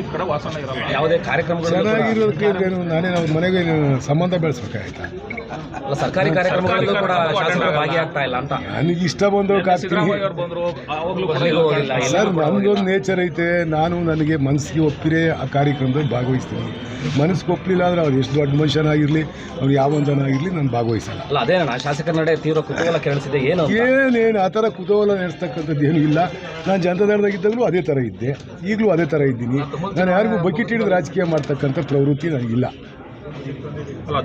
ಹೋಗಿದ್ ಕಡೆ ವಾಸನೆ ಇರಲ್ಲ. ಯಾವುದೇ ಕಾರ್ಯಕ್ರಮಗಳು ಚೆನ್ನಾಗಿರೋದಕ್ಕೆ ಏನು ನಾನೇನು ಮನೆಗೆ ಸಂಬಂಧ ಬೆಳೆಸ್ಬೇಕಾಯ್ತಾ? ಸರ್ಕಾರಿ ಕಾರ್ಯಕ್ರಮಗಳಲ್ಲೂ ಕೂಡ ಶಾಸಕರು ಭಾಗಿಯಾಗ್ತಾ ಇಲ್ಲ ಅಂತ. ನನಗೆ ಇಷ್ಟ ಬಂದವ್ರು ಕಾಗ್ತೀನಿ ಸಿದ್ದರಾಮಯ್ಯ ಅವ್ರು ಬಂದ್ರು ಅವಾಗ್ಲೂ ಅಲ್ಲಿಗೂ ಹೋಗಿಲ್ಲ ಎಲ್ಲ ಸರ್ ನಮ್ದೊಂದು ನೇಚರ್ ಐತೆ ನಾನು ನನಗೆ ಮನಸ್ಸಿಗೆ ಒಪ್ಪಿರೇ ಆ ಕಾರ್ಯಕ್ರಮದಲ್ಲಿ ಭಾಗವಹಿಸ್ತೀನಿ. ಮನಸ್ಸಿಗೆ ಒಪ್ಪಲಿಲ್ಲ ಅಂದ್ರೆ ಅವ್ರು ಎಷ್ಟು ದೊಡ್ಡ ಮನುಷ್ಯನಾಗಿರಲಿ ಅವ್ರು ಯಾವ ಜನ ಆಗಿರಲಿ ನಾನು ಭಾಗವಹಿಸಲ್ಲ. ಅಲ್ಲ ಅದೇ ನಾನು ಶಾಸಕರ ನಡೆ ತೀವ್ರ ಕುತೂಹಲ ಕೇಳಿಸಿದೆ ಏನು ಅಂತ? ಏನೇನು ಆ ಥರ ಕುತೂಹಲ ನಡೆಸ್ತಕ್ಕಂಥದ್ದು ಏನೂ ಇಲ್ಲ. ನಾನು ಜನತಾದಳದಾಗಿದ್ದಾಗಲೂ ಅದೇ ಥರ ಇದ್ದೆ. ಈಗಲೂ ಅದೇ ಥರ ಇದ್ದೀನಿ. ನಾನು ಯಾರಿಗೂ ಬಕೆಟ್ ಹಿಡಿದು ರಾಜಕೀಯ ಮಾಡ್ತಕ್ಕಂಥ ಪ್ರವೃತ್ತಿ ನನಗಿಲ್ಲ.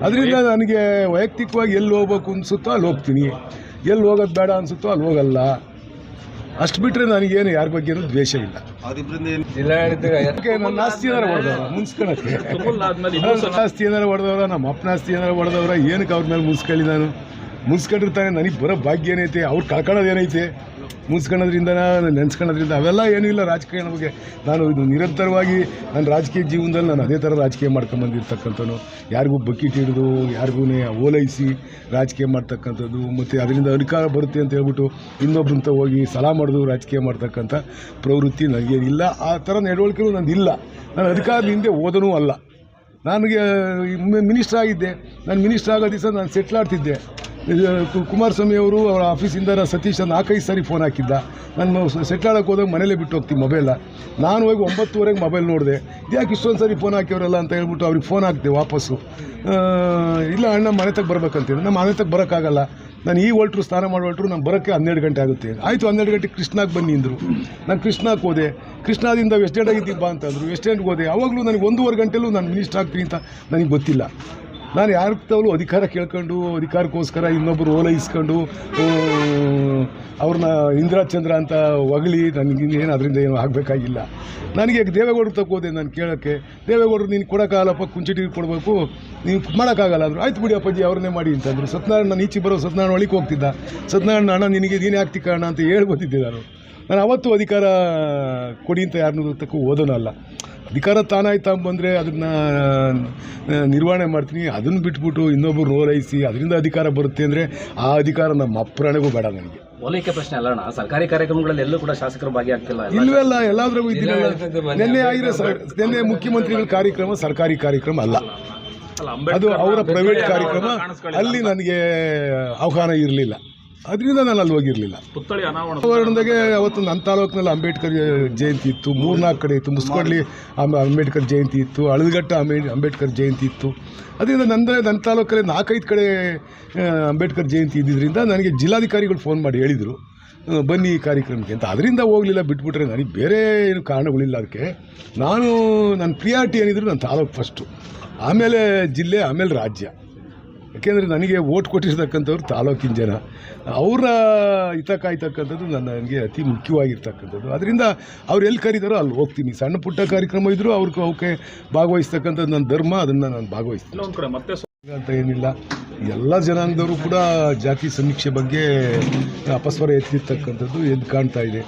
ಅದರಿಂದ ನನಗೆ ವೈಯಕ್ತಿಕವಾಗಿ ಎಲ್ಲಿ ಹೋಗ್ಬೇಕು ಅನ್ಸುತ್ತೋ ಅಲ್ಲಿ ಹೋಗ್ತೀನಿ. ಎಲ್ಲಿ ಹೋಗೋದು ಬೇಡ ಅನ್ಸುತ್ತೋ ಅಲ್ಲಿ ಹೋಗಲ್ಲ. ಅಷ್ಟು ಬಿಟ್ಟರೆ ನನಗೇನು ಯಾರ ಬಗ್ಗೆನೂ ದ್ವೇಷ ಇಲ್ಲ. ಯಾಕೆ ನನ್ನ ಆಸ್ತಿ ಏನಾರು ಹೊಡೆದವ್ರ? ಮುನ್ಸ್ಕೊಳಕ್ಕೆ ಆಸ್ತಿ ಏನಾರು ಹೊಡೆದವ್ರ? ನಮ್ಮ ಅಪ್ಪನ ಆಸ್ತಿ ಏನಾರು ಹೊಡೆದವ್ರ? ಏನಕ್ಕೆ ಅವ್ರ ಮೇಲೆ ಮುನ್ಸ್ಕೊಳ್ಳಿ ನಾನು? ಮುನ್ಸ್ಕೊಂಡಿರ್ತಾನೆ ನನಗೆ ಬರೋ ಭಾಗ್ಯ ಏನೈತೆ? ಅವ್ರು ಕಳ್ಕೊಳ್ಳೋದು ಏನೈತೆ? ಮುನ್ಸ್ಕೊಳ್ಳೋದ್ರಿಂದ ನೆನ್ಸ್ಕೊಳ್ಳೋದ್ರಿಂದ ಅವೆಲ್ಲ ಏನೂ ಇಲ್ಲ ರಾಜಕೀಯ ಬಗ್ಗೆ ನಾನು ಇದು ನಿರಂತರವಾಗಿ ನನ್ನ ರಾಜಕೀಯ ಜೀವನದಲ್ಲಿ ನಾನು ಅದೇ ಥರ ರಾಜಕೀಯ ಮಾಡ್ಕೊಂಬಂದಿರ್ತಕ್ಕಂಥವ್ನು. ಯಾರಿಗೂ ಬಕೆಟ್ ಹಿಡಿದು ಯಾರಿಗೂ ಓಲೈಸಿ ರಾಜಕೀಯ ಮಾಡ್ತಕ್ಕಂಥದ್ದು, ಮತ್ತು ಅದರಿಂದ ಅಧಿಕಾರ ಬರುತ್ತೆ ಅಂತ ಹೇಳ್ಬಿಟ್ಟು ಇನ್ನೊಬ್ರಂತ ಹೋಗಿ ಸಲಹಾ ಮಾಡೋದು ರಾಜಕೀಯ ಮಾಡ್ತಕ್ಕಂಥ ಪ್ರವೃತ್ತಿ ನನಗೆ ಇಲ್ಲ ಆ ಥರ ನಡವಳಿಕೆನೂ ನಾನು ಇಲ್ಲ ನಾನು ಅಧಿಕಾರದ ಹಿಂದೆ ಓದನೂ ಅಲ್ಲ. ನನಗೆ ಮಿನಿಸ್ಟ್ರ್ ಆಗಿದ್ದೆ. ನಾನು ಮಿನಿಸ್ಟ್ರ್ ಆಗೋ ದಿವಸ ನಾನು ಸೆಟ್ಲ್ ಕು- ಕುಮಾರಸ್ವಾಮಿ ಅವರು ಅವರ ಆಫೀಸಿಂದ ಸತೀಶ್ ನಾಲ್ಕೈದು ಸಾರಿ ಫೋನ್ ಹಾಕಿದ್ದ. ನಾನು ಸೆಟ್ಲ್ ಆಡೋಕೆ ಹೋದಾಗ ಮನೇಲೇ ಬಿಟ್ಟು ಹೋಗ್ತೀನಿ ಮೊಬೈಲ ನಾನು ಹೋಗಿ ಒಂಬತ್ತುವರೆಗೆ ಮೊಬೈಲ್ ನೋಡಿದೆ. ಯಾಕೆ ಇಷ್ಟೊಂದು ಸಾರಿ ಫೋನ್ ಹಾಕಿವ್ರಲ್ಲ ಅಂತ ಹೇಳ್ಬಿಟ್ಟು ಅವ್ರಿಗೆ ಫೋನ್ ಹಾಕ್ದೆ ವಾಪಸ್ಸು. ಇಲ್ಲ ಅಣ್ಣ ಮನೆ ತಗ ಬರ್ಬೇಕಂತೇಳಿ ನಮ್ಮ ಮನೆ ತಗ ಬರೋಕ್ಕಾಗಲ್ಲ. ನಾನು ಈ ಹೊಲ್ಟ್ರು ಸ್ನಾನ ಮಾಡಿ ಹೊಲ್ಟ್ರು ನಾನು ಬರೋಕ್ಕೆ ಹನ್ನೆರಡು ಗಂಟೆ ಆಗುತ್ತೆ. ಆಯಿತು, ಹನ್ನೆರಡು ಗಂಟೆ ಕೃಷ್ಣಾಗೆ ಬನ್ನಿ ಅಂದರು. ನಾನು ಕೃಷ್ಣಾಗೆ ಹೋದೆ. ಕೃಷ್ಣಾದಿಂದ ವೆಸ್ಟ್ ಎಂಡ್ ಆಗಿದ್ದೀವಿ ಬಾ ಅಂತಂದರು ವೆಸ್ಟ್ ಎಂಡ್ಗೆ ಹೋದೆ. ಅವಾಗಲೂ ನನಗೆ ಒಂದೂವರೆ ಗಂಟೆಲೂ ನಾನು ಮಿನಿಸ್ಟರ್ ಆಗ್ತೀನಿ ಅಂತ ನನಗೆ ಗೊತ್ತಿಲ್ಲ. ನಾನು ಯಾರು ತವಲು ಅಧಿಕಾರ ಕೇಳ್ಕೊಂಡು, ಅಧಿಕಾರಕ್ಕೋಸ್ಕರ ಇನ್ನೊಬ್ಬರು ಓಲೈಸ್ಕೊಂಡು ಅವ್ರನ್ನ ಇಂದಿರಾ ಚಂದ್ರ ಅಂತ ಹೊಗಳಿ ಏನು ಅದರಿಂದ ಏನು ಆಗಬೇಕಾಗಿಲ್ಲ. ನನಗೆ ದೇವೇಗೌಡರು ತಕ್ಕೋದೆ ನಾನು ಕೇಳೋಕ್ಕೆ? ದೇವೇಗೌಡರು ನೀನು ಕೊಡೋಕ್ಕಾಗಲ್ಲಪ್ಪ ಕುಂಚಿಟಿಗೆ ಕೊಡಬೇಕು, ನೀವು ಮಾಡೋಕ್ಕಾಗಲ್ಲ ಅಂದರು. ಆಯ್ತು ಬಿಡಿ ಅಪ್ಪಾಜಿ, ಅವ್ರನ್ನೇ ಮಾಡಿ ಅಂತಂದರು. ಸತ್ಯನಾರಾಯಣ ನಾನು ಈಚೆ ಬರೋ ಸತ್ಯನಾರಾಯಣ ಒಳಗೆ ಹೋಗ್ತಿದ್ದ. ಸತ್ಯನಾರಾಯಣ ಅಣ್ಣ, ನಿನಗೆ ನೀನು ಆಗ್ತಿ ಕಾರಣ ಅಂತ ಹೇಳ್ಬೋದಿದ್ದೆ ನಾನು. ನಾನು ಅವತ್ತು ಅಧಿಕಾರ ಕೊಡಿ ಅಂತ ಯಾರನ್ನೂ ತಕ್ಕೂ ಓದೋನಲ್ಲ ಅಧಿಕಾರ ತಾನಾಯ್ತಾ ಬಂದರೆ ಅದನ್ನು ನಿರ್ವಹಣೆ ಮಾಡ್ತೀನಿ. ಅದನ್ನು ಬಿಟ್ಬಿಟ್ಟು ಇನ್ನೊಬ್ಬರು ರೋಲೈಸಿ ಅದರಿಂದ ಅಧಿಕಾರ ಬರುತ್ತೆ ಅಂದರೆ ಆ ಅಧಿಕಾರ ನಮ್ಮ ಅಪ್ರಾಣೆಗೂ ಬೇಡ ನನಗೆ. ಹೋಲಿಕೆ ಪ್ರಶ್ನೆ ಅಲ್ಲ ಅಣ್ಣ ಸರ್ಕಾರಿ ಕಾರ್ಯಕ್ರಮಗಳಲ್ಲಿ ಎಲ್ಲೂ ಕೂಡ ಶಾಸಕರು ಭಾಗಿಯಾಗ್ತಿಲ್ಲ ಎಲ್ಲ ಇಲ್ವಲ್ಲ ಎಲ್ಲಾದ್ರಾಗೂ ಇದ್ದೀನಲ್ಲ ನಿನ್ನೆ ಆಗಿರೋ ಸರ್ ನಿನ್ನೆ ಮುಖ್ಯಮಂತ್ರಿಗಳ ಕಾರ್ಯಕ್ರಮ ಸರ್ಕಾರಿ ಕಾರ್ಯಕ್ರಮ ಅಲ್ಲ. ಅಲ್ಲ ಅದು ಅವರ ಅವರ ಪ್ರೈವೇಟ್ ಕಾರ್ಯಕ್ರಮ. ಅಲ್ಲಿ ನನಗೆ ಆಹ್ವಾನ ಇರಲಿಲ್ಲ. ಅದರಿಂದ ನಾನು ಅಲ್ಲಿ ಹೋಗಿರಲಿಲ್ಲ. ಪುತ್ಥಳಿ ಅನಾವರಣ. ವಾತಾವರಣದಾಗೆ ಅವತ್ತು ನನ್ನ ತಾಲೂಕಿನಲ್ಲಿ ಅಂಬೇಡ್ಕರ್ ಜಯಂತಿ ಇತ್ತು. ಮೂರ್ನಾಲ್ಕು ಕಡೆ ಇತ್ತು. ಮುಸ್ಕೊಡ್ಲಿ ಅಂಬೇಡ್ಕರ್ ಜಯಂತಿ ಇತ್ತು. ಅಳದಘಟ್ಟ ಅಂಬೇ ಅಂಬೇಡ್ಕರ್ ಜಯಂತಿ ಇತ್ತು. ಅದರಿಂದ ನನ್ನ ನನ್ನ ತಾಲೂಕಲ್ಲಿ ನಾಲ್ಕೈದು ಕಡೆ ಅಂಬೇಡ್ಕರ್ ಜಯಂತಿ ಇದ್ದಿದ್ದರಿಂದ ನನಗೆ ಜಿಲ್ಲಾಧಿಕಾರಿಗಳು ಫೋನ್ ಮಾಡಿ ಹೇಳಿದರು ಬನ್ನಿ ಈ ಕಾರ್ಯಕ್ರಮಕ್ಕೆ ಅಂತ. ಅದರಿಂದ ಹೋಗಲಿಲ್ಲ ಬಿಟ್ಬಿಟ್ರೆ ನನಗೆ ಬೇರೆ ಏನು ಕಾರಣಗಳಿಲ್ಲ ಅದಕ್ಕೆ. ನಾನು ನನ್ನ ಪ್ರಿಯಾರಿಟಿ ಏನಿದ್ರು ನನ್ನ ತಾಲೂಕು ಫಸ್ಟು ಆಮೇಲೆ ಜಿಲ್ಲೆ ಆಮೇಲೆ ರಾಜ್ಯ. ಯಾಕೆಂದರೆ ನನಗೆ ಓಟ್ ಕೊಟ್ಟಿರ್ತಕ್ಕಂಥವ್ರು ತಾಲೂಕಿನ ಜನ. ಅವರ ಹಿತ ಕಾಯ್ತಕ್ಕಂಥದ್ದು ನನ್ನ ನನಗೆ ಅತಿ ಮುಖ್ಯವಾಗಿರ್ತಕ್ಕಂಥದ್ದು. ಅದರಿಂದ ಅವ್ರು ಎಲ್ಲಿ ಕರೀತಾರೋ ಅಲ್ಲಿ ಹೋಗ್ತೀನಿ. ಸಣ್ಣ ಪುಟ್ಟ ಕಾರ್ಯಕ್ರಮ ಇದ್ದರೂ ಅವ್ರಿಗೆ ಅವಕ್ಕೆ ಭಾಗವಹಿಸ್ತಕ್ಕಂಥದ್ದು ನನ್ನ ಧರ್ಮ, ಅದನ್ನು ನಾನು ಭಾಗವಹಿಸ್ತೀನಿ. ಅಂತ ಏನಿಲ್ಲ. ಎಲ್ಲ ಜನಾಂಗದವರು ಕೂಡ ಜಾತಿ ಸಮೀಕ್ಷೆ ಬಗ್ಗೆ ಅಪಸ್ವರ ಎತ್ತಿರ್ತಕ್ಕಂಥದ್ದು ಎದ್ದು ಕಾಣ್ತಾ ಇದೆ.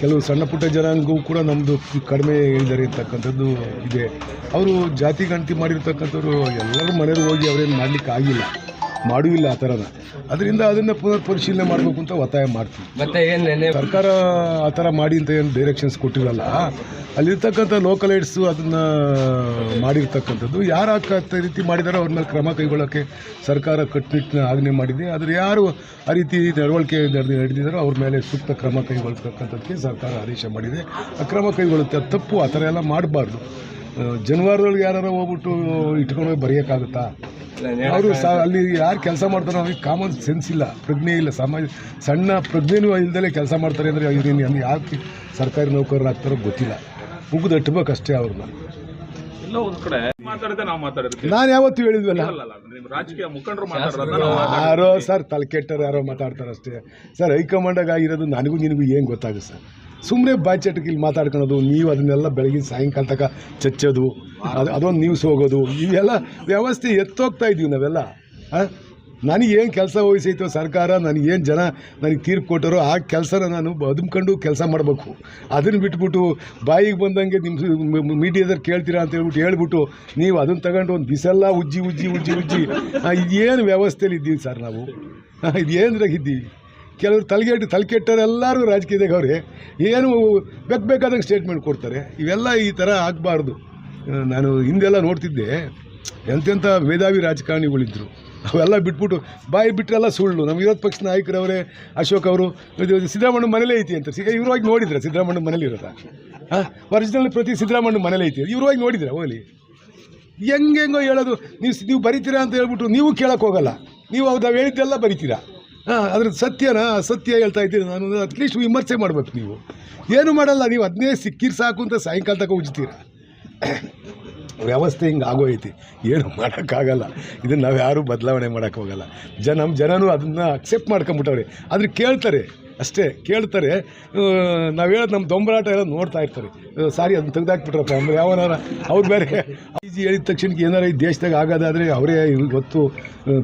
ಕೆಲವು ಸಣ್ಣ ಪುಟ್ಟ ಜನಾಂಗವು ಕೂಡ ನಮ್ಮದು ಕಡಿಮೆ ಹೇಳಿದ್ದಾರೆ ಅಂತಕ್ಕಂಥದ್ದು ಇದೆ. ಅವರು ಜಾತಿ ಗಣತಿ ಮಾಡಿರ್ತಕ್ಕಂಥವ್ರು ಎಲ್ಲರೂ ಮನೆಯವ್ರು ಹೋಗಿ ಅವರೇನು ಮಾಡಲಿಕ್ಕೆ ಆಗಿಲ್ಲ. ಮಾಡೂ ಇಲ್ಲ ಆ ಥರದ. ಅದರಿಂದ ಅದನ್ನು ಪುನರ್ ಪರಿಶೀಲನೆ ಮಾಡಬೇಕು ಅಂತ ಒತ್ತಾಯ ಮಾಡ್ತೀವಿ. ಮತ್ತೆ ಏನ್ ಸರ್ಕಾರ ಆ ಥರ ಮಾಡಿ ಅಂತ ಏನು ಡೈರೆಕ್ಷನ್ಸ್ ಕೊಟ್ಟಿರಲ್ಲ. ಅಲ್ಲಿರ್ತಕ್ಕಂಥ ಲೋಕಲ್ ಏಡ್ಸು ಅದನ್ನು ಮಾಡಿರ್ತಕ್ಕಂಥದ್ದು. ಯಾರು ಆ ರೀತಿ ಮಾಡಿದಾರೋ ಅವ್ರ ಮೇಲೆ ಕ್ರಮ ಕೈಗೊಳ್ಳೋಕ್ಕೆ ಸರ್ಕಾರ ಕಟ್ಟುನಿಟ್ಟಿನ ಆಜ್ಞೆ ಮಾಡಿದೆ. ಆದರೆ ಯಾರು ಆ ರೀತಿ ನಡವಳಿಕೆ ನಡೆದು ನಡೆದಿದ್ದಾರೋ ಅವ್ರ ಮೇಲೆ ಸೂಕ್ತ ಕ್ರಮ ಕೈಗೊಳ್ತಕ್ಕಂಥದ್ದಕ್ಕೆ ಸರ್ಕಾರ ಆದೇಶ ಮಾಡಿದೆ. ಆ ಕ್ರಮ ಕೈಗೊಳ್ಳುತ್ತೆ. ಅದು ತಪ್ಪು. ಆ ಥರ ಎಲ್ಲ ಮಾಡಬಾರ್ದು. ಜನವಾರದೊಳಗೆ ಯಾರು ಹೋಗ್ಬಿಟ್ಟು ಇಟ್ಕೊಂಡು ಹೋಗಿ ಬರೆಯೋಕ್ಕಾಗುತ್ತಾ? ಅವರು ಅಲ್ಲಿ ಯಾರು ಕೆಲಸ ಮಾಡ್ತಾರೋ ಅವ್ರಿಗೆ ಕಾಮನ್ ಸೆನ್ಸ್ ಇಲ್ಲ ಪ್ರಜ್ಞೆ ಇಲ್ಲ. ಸಮಾಜ ಸಣ್ಣ ಪ್ರಜ್ಞೆನೂ ಇಲ್ದಲೇ ಕೆಲಸ ಮಾಡ್ತಾರೆ ಅಂದರೆ ಇವ್ರೇನು ಯಾಕೆ ಸರ್ಕಾರಿ ನೌಕರರಾಗ್ತಾರೋ ಗೊತ್ತಿಲ್ಲ. ಮುಗಿದಟ್ಟಬೇಕಷ್ಟೇ ಅಷ್ಟೇ ಅವ್ರನ್ನ. ಎಲ್ಲ ಒಂದ್ ಕಡೆ ಮಾತಾಡಿದ್ರೆ ನಾವು ಮಾತಾಡಿರ್ತೀವಿ. ನಾನು ಯಾವತ್ತು ಹೇಳಿದ್ವಲ್ಲ? ಯಾರೋ ಸರ್ ತಲೆ ಕೆಟ್ಟರು ಯಾರೋ ಮಾತಾಡ್ತಾರಷ್ಟೇ. ಸರ್ ಹೈಕಮಾಂಡಾಗ ಆಗಿರೋದು ನನಗೂ ನಿನಗೂ ಏನು ಗೊತ್ತಾಗುತ್ತೆ ಸರ್? ಸುಮ್ಮನೆ ಬಾಯ್ಚಟಕ್ಕೆ ಇಲ್ಲಿ ಮಾತಾಡ್ಕೊಳೋದು, ನೀವು ಅದನ್ನೆಲ್ಲ ಬೆಳಗಿನ ಸಾಯಂಕಾಲ ತನಕ ಚಚ್ಚೋದು, ಅದು ಅದೊಂದು ನ್ಯೂಸ್ ಹೋಗೋದು, ಇವೆಲ್ಲ ವ್ಯವಸ್ಥೆ ಎತ್ತೋಗ್ತಾ ಇದ್ದೀವಿ ನಾವೆಲ್ಲ. ಹಾಂ ನನಗೇನು ಕೆಲಸ ವಹಿಸೈತೋ ಸರ್ಕಾರ ನನಗೇನು ಜನ ನನಗೆ ತೀರ್ಪು ಕೊಟ್ಟರೋ ಆ ಕೆಲಸನ ನಾನು ಬದುಮ್ಕೊಂಡು ಕೆಲಸ ಮಾಡಬೇಕು. ಅದನ್ನು ಬಿಟ್ಬಿಟ್ಟು ಬಾಯಿಗೆ ಬಂದಂಗೆ ನಿಮ್ಮ ಮೀಡಿಯಾದಲ್ಲಿ ಕೇಳ್ತೀರಾ ಅಂತ ಹೇಳ್ಬಿಟ್ಟು ಹೇಳ್ಬಿಟ್ಟು ನೀವು ಅದನ್ನು ತಗೊಂಡು ಒಂದು ಬಿಸೆಲ್ಲ ಉಜ್ಜಿ ಉಜ್ಜಿ ಉಜ್ಜಿ ಉಜ್ಜಿ ಇದೇನು ವ್ಯವಸ್ಥೆಯಲ್ಲಿ ಇದ್ದೀವಿ ಸರ್ ನಾವು? ಇದೇನು ಇದ್ದೀವಿ? ಕೆಲವರು ತಲೆಗೆಟ್ಟು ತಲೆಕೆಟ್ಟರು ಎಲ್ಲರೂ ರಾಜಕೀಯದಾಗ ಅವ್ರೆ ಏನು ಬೇಕು ಬೇಕಾದಂಗೆ ಸ್ಟೇಟ್ಮೆಂಟ್ ಕೊಡ್ತಾರೆ. ಇವೆಲ್ಲ ಈ ಥರ ಆಗಬಾರ್ದು. ನಾನು ಹಿಂದೆಲ್ಲ ನೋಡ್ತಿದ್ದೆ. ಎಂತೆಂಥ ಮೇಧಾವಿ ರಾಜಕಾರಣಿಗಳಿದ್ದರು ಅವೆಲ್ಲ ಬಿಟ್ಬಿಟ್ಟು ಬಾಯಿ ಬಿಟ್ಟರೆಲ್ಲ ಸುಳ್ಳು. ನಮ್ಮ ವಿರೋಧ ಪಕ್ಷ ನಾಯಕರವರೇ ಅಶೋಕ್ ಅವರು ಸಿದ್ದರಾಮಣ್ಣ ಮನೇಲೇ ಐತಿ ಅಂತ. ಇವ್ರು ಹೋಗಿ ನೋಡಿದ್ರೆ ಸಿದ್ದರಾಮಣ್ಣ ಮನೇಲಿ ಇರೋದ? ಹಾಂ? ಒರಿಜಿನಲ್ ಪ್ರತಿ ಸಿದ್ದರಾಮಣ್ಣ ಮನೇಲೇ ಐತಿ. ಇವ್ರು ಹೋಗಿ ನೋಡಿದ್ರೆ ಹೋಗಲಿ? ಹೆಂಗೆಂಗೋ ಹೇಳೋದು. ನೀವು ನೀವು ಬರೀತೀರಾ ಅಂತ ಹೇಳ್ಬಿಟ್ಟು ನೀವು ಕೇಳೋಕ್ಕೋಗಲ್ಲ ನೀವು ಅವ್ರು ನಾವು ಹೇಳಿದ್ದೆಲ್ಲ ಬರಿತೀರಾ? ಹಾಂ ಅದ್ರ ಸತ್ಯನಾ? ಸತ್ಯ ಹೇಳ್ತಾ ಇದ್ದೀರಿ ನಾನು. ಅಟ್ಲೀಸ್ಟ್ ವಿಮರ್ಶೆ ಮಾಡ್ಬೇಕು ನೀವು. ಏನು ಮಾಡಲ್ಲ, ನೀವು ಅದನ್ನೇ ಸಿಕ್ಕಿರ್ ಸಾಕು ಅಂತ ಸಾಯಂಕಾಲ ತಕ ಉಜ್ತೀರ? ವ್ಯವಸ್ಥೆ ಹಿಂಗೆ ಆಗೋಯ್ತಿ. ಏನು ಮಾಡೋಕ್ಕಾಗಲ್ಲ. ಇದನ್ನು ನಾವು ಯಾರೂ ಬದಲಾವಣೆ ಮಾಡೋಕ್ಕೋಗಲ್ಲ ಜನ ನಮ್ಮ ಜನನೂ ಅದನ್ನು ಅಕ್ಸೆಪ್ಟ್ ಮಾಡ್ಕೊಂಬಿಟ್ಟವ್ರೆ ಆದರೆ ಕೇಳ್ತಾರೆ ಅಷ್ಟೇ ಕೇಳ್ತಾರೆ ನಾವು ಹೇಳೋದು ನಮ್ಮ ದೊಂಬರಾಟ ಎಲ್ಲ ನೋಡ್ತಾ ಇರ್ತಾರೆ. ಸಾರಿ ಅದನ್ನ ತೆಗ್ದಾಕ್ಬಿಟ್ರಪ್ಪ ಅಂದ್ರೆ ಯಾವನಾರ ಅವ್ರು ಬೇರೆ ಜಿ ಹೇಳಿದ ತಕ್ಷಣಕ್ಕೆ ಏನಾರ ಈ ದೇಶದಾಗ ಆಗೋದಾದರೆ ಅವರೇ ಗೊತ್ತು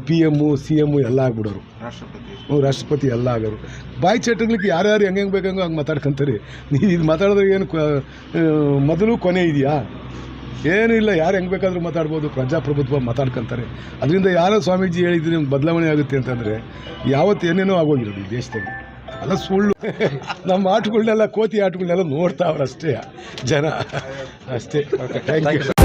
ಪಿ ಎಮ್ಮು ಸಿ ಎಮ್ಮು ಎಲ್ಲ ಆಗ್ಬಿಡೋರು. ರಾಷ್ಟ್ರಪತಿ. ರಾಷ್ಟ್ರಪತಿ ಎಲ್ಲ ಆಗೋರು. ಬಾಯಿ ಚಟಗಳಿಗೆ ಯಾರ್ಯಾರು ಹೆಂಗೆ ಹೆಂಗೆ ಬೇಕಂಗೋ ಹಂಗೆ ಮಾತಾಡ್ಕೊಂತಾರೆ. ನೀವು ಇದು ಮಾತಾಡಿದ್ರೆ ಏನು ಮೊದಲು ಕೊನೆ ಇದೆಯಾ? ಏನೂ ಇಲ್ಲ ಯಾರು ಹೆಂಗೆ ಬೇಕಾದರೂ ಮಾತಾಡ್ಬೋದು ಪ್ರಜಾಪ್ರಭುತ್ವ ಮಾತಾಡ್ಕೊಂತಾರೆ. ಅದರಿಂದ ಯಾರೋ ಸ್ವಾಮೀಜಿ ಹೇಳಿದ್ರೆ ನಿಮ್ಗೆ ಬದಲಾವಣೆ ಆಗುತ್ತೆ ಅಂತಂದರೆ ಯಾವತ್ತು ಏನೇನೋ ಆಗೋಗಿರೋದು ಈ ದೇಶದಲ್ಲಿ. ಅಲ್ಲ ಸುಳ್ಳು. ನಮ್ಮ ಆಟಗಳನ್ನೆಲ್ಲ ಕೋತಿ ಆಟಗಳನ್ನೆಲ್ಲ ನೋಡ್ತಾವ್ರು ಅಷ್ಟೇ. ಜನ ಅಷ್ಟೇ ಥ್ಯಾಂಕ್ ಯು